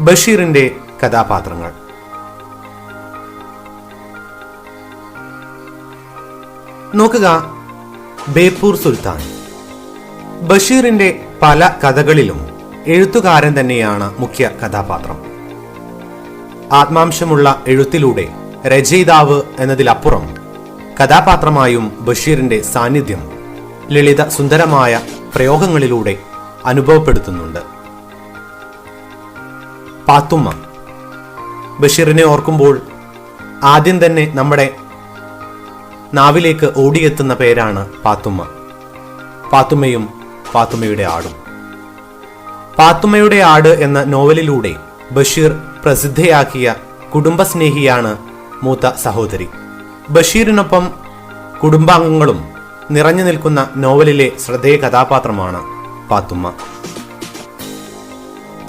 ബഷീറിന്റെ കഥാപാത്രങ്ങൾ. നോക്കുക ബേപ്പൂർ സുൽത്താൻ. ബഷീറിന്റെ പല കഥകളിലും എഴുത്തുകാരൻ തന്നെയാണ് മുഖ്യ കഥാപാത്രം. ആത്മാംശമുള്ള എഴുത്തിലൂടെ രചയിതാവ് എന്നതിലപ്പുറം കഥാപാത്രമായും ബഷീറിന്റെ സാന്നിധ്യം ലളിത സുന്ദരമായ പ്രയോഗങ്ങളിലൂടെ അനുഭവപ്പെടുത്തുന്നുണ്ട്. പാത്തുമ്മ ബഷീറിനെ ഓർക്കുമ്പോൾ ആദ്യം തന്നെ നമ്മുടെ നാവിലേക്ക് ഓടിയെത്തുന്ന പേരാണ് പാത്തുമ്മ പാത്തുമ്മയും പാത്തുമ്മയുടെ ആടും. പാത്തുമ്മയുടെ ആട് എന്ന നോവലിലൂടെ ബഷീർ പ്രസിദ്ധയാക്കിയ കുടുംബസ്നേഹിയാണ് മൂത്ത സഹോദരി. ബഷീറിനൊപ്പം കുടുംബാംഗങ്ങളും നിറഞ്ഞു നിൽക്കുന്ന നോവലിലെ ശ്രദ്ധേയ കഥാപാത്രമാണ് പാത്തുമ്മ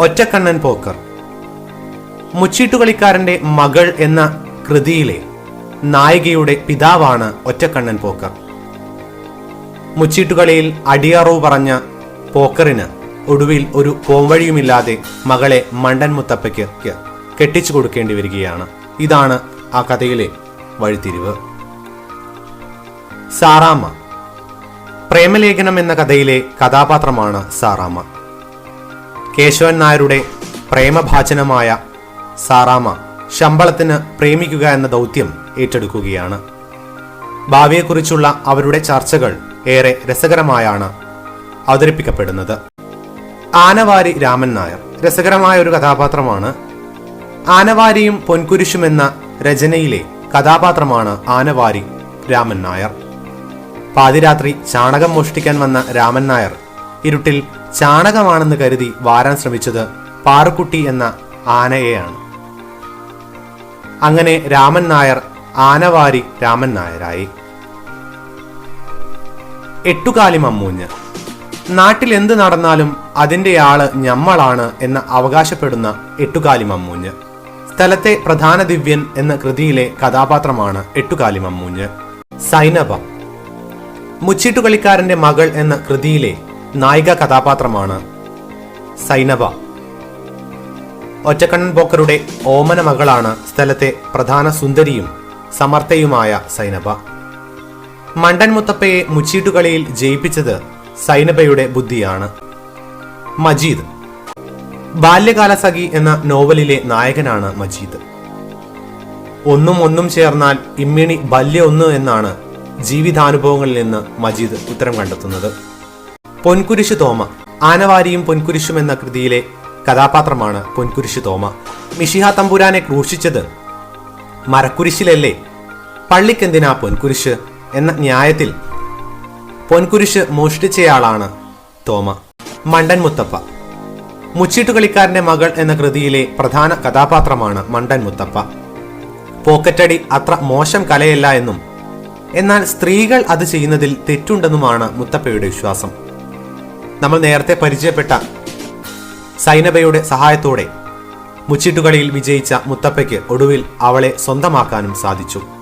ഒറ്റക്കണ്ണൻ പോക്കർ. മുച്ചീട്ടുകളിക്കാരന്റെ മകൾ എന്ന കൃതിയിലെ നായികയുടെ പിതാവാണ് ഒറ്റക്കണ്ണൻ പോക്കർ. മുച്ചീട്ടുകളിയിൽ അടിയറവ് പറഞ്ഞ പോക്കറിന് ഒടുവിൽ ഒരു പോംവഴിയുമില്ലാതെ മകളെ മണ്ടൻ മുത്തപ്പയ്ക്ക് കെട്ടിച്ചു കൊടുക്കേണ്ടി വരികയാണ്. ഇതാണ് ആ കഥയിലെ വഴിത്തിരിവ്. സാറാമ്മ. പ്രേമലേഖനം എന്ന കഥയിലെ കഥാപാത്രമാണ് സാറാമ്മ. കേശവൻ നായരുടെ പ്രേമഭാചനമായ സാറാമ്മ ശമ്പളത്തിന് പ്രേമിക്കുക എന്ന ദൗത്യം ഏറ്റെടുക്കുകയാണ്. ഭാവിയെക്കുറിച്ചുള്ള അവരുടെ ചർച്ചകൾ ഏറെ രസകരമായാണ് അവതരിപ്പിക്കപ്പെടുന്നത്. ആനവാരി രാമൻ നായർ രസകരമായ ഒരു കഥാപാത്രമാണ്. ആനവാരിയും പൊൻകുരിശും എന്ന രചനയിലെ കഥാപാത്രമാണ് ആനവാരി രാമൻ നായർ. പാതിരാത്രി ചാണകം മോഷ്ടിക്കാൻ വന്ന രാമൻ നായർ ഇരുട്ടിൽ ചാണകമാണെന്ന് കരുതി വാരാൻ ശ്രമിച്ചത് പാറുക്കുട്ടി എന്ന ആനയെയാണ്. അങ്ങനെ രാമൻ നായർ ആനവാരി രാമൻ നായരായി. എട്ടുകാലി മമ്മൂഞ്ഞ്. നാട്ടിൽ എന്ത് നടന്നാലും അതിന്റെ ആൾ ഞമ്മളാണ് എന്ന് അവകാശപ്പെടുന്ന എട്ടുകാലി മമ്മൂഞ്ഞ്. സ്ഥലത്തെ പ്രധാന ദിവ്യൻ എന്ന കൃതിയിലെ കഥാപാത്രമാണ് എട്ടുകാലി മമ്മൂഞ്ഞ്. സൈനബ. മുച്ചീട്ടുകളിക്കാരന്റെ മകൾ എന്ന കൃതിയിലെ നായിക കഥാപാത്രമാണ് സൈനബ. ഒറ്റക്കണ്ണൻ പോക്കറുടെ ഓമന മകളാണ് സ്ഥലത്തെ പ്രധാന സുന്ദരിയും സമർത്ഥയുമായ സൈനബ. മണ്ടൻ മുത്തപ്പയെ മുച്ചീട്ടുകളിയിൽ ജയിപ്പിച്ചത് സൈനബയുടെ ബുദ്ധിയാണ്. മജീദ്. ബാല്യകാല സഖി എന്ന നോവലിലെ നായകനാണ് മജീദ്. ഒന്നും ഒന്നും ചേർന്നാൽ ഇമ്മിണി ബല്യ ഒന്ന് എന്നാണ് ജീവിതാനുഭവങ്ങളിൽ നിന്ന് മജീദ് ഉത്തരം കണ്ടെത്തുന്നത്. പൊൻകുരിശ് തോമ ആനവാരിയും പൊൻകുരിശും എന്ന കൃതിയിലെ കഥാപാത്രമാണ് പൊൻകുരിശ് തോമ. മിഷിഹ തമ്പുരാനെ ക്രൂശിച്ചത് മരക്കുരിശിലല്ലേ? പള്ളിക്കെന്തിനാ പൊൻകുരിശ് എന്ന ന്യായത്തിൽ പൊൻകുരിശ് മോഷ്ടിച്ചയാളാണ് തോമ. മണ്ടൻ മുത്തപ്പ. മുച്ചീട്ടുകളിക്കാരന്റെ മകൾ എന്ന കൃതിയിലെ പ്രധാന കഥാപാത്രമാണ് മണ്ടൻ മുത്തപ്പ. പോക്കറ്റടി അത്ര മോശം കലയല്ല എന്നും എന്നാൽ സ്ത്രീകൾ അത് ചെയ്യുന്നതിൽ തെറ്റുണ്ടെന്നുമാണ് മുത്തപ്പയുടെ വിശ്വാസം. നമ്മൾ നേരത്തെ പരിചയപ്പെട്ട സൈനബയുടെ സഹായത്തോടെ മുച്ചിട്ടുകളിയിൽ വിജയിച്ച മുത്തപ്പയ്ക്ക് ഒടുവിൽ അവളെ സ്വന്തമാക്കാനും സാധിച്ചു.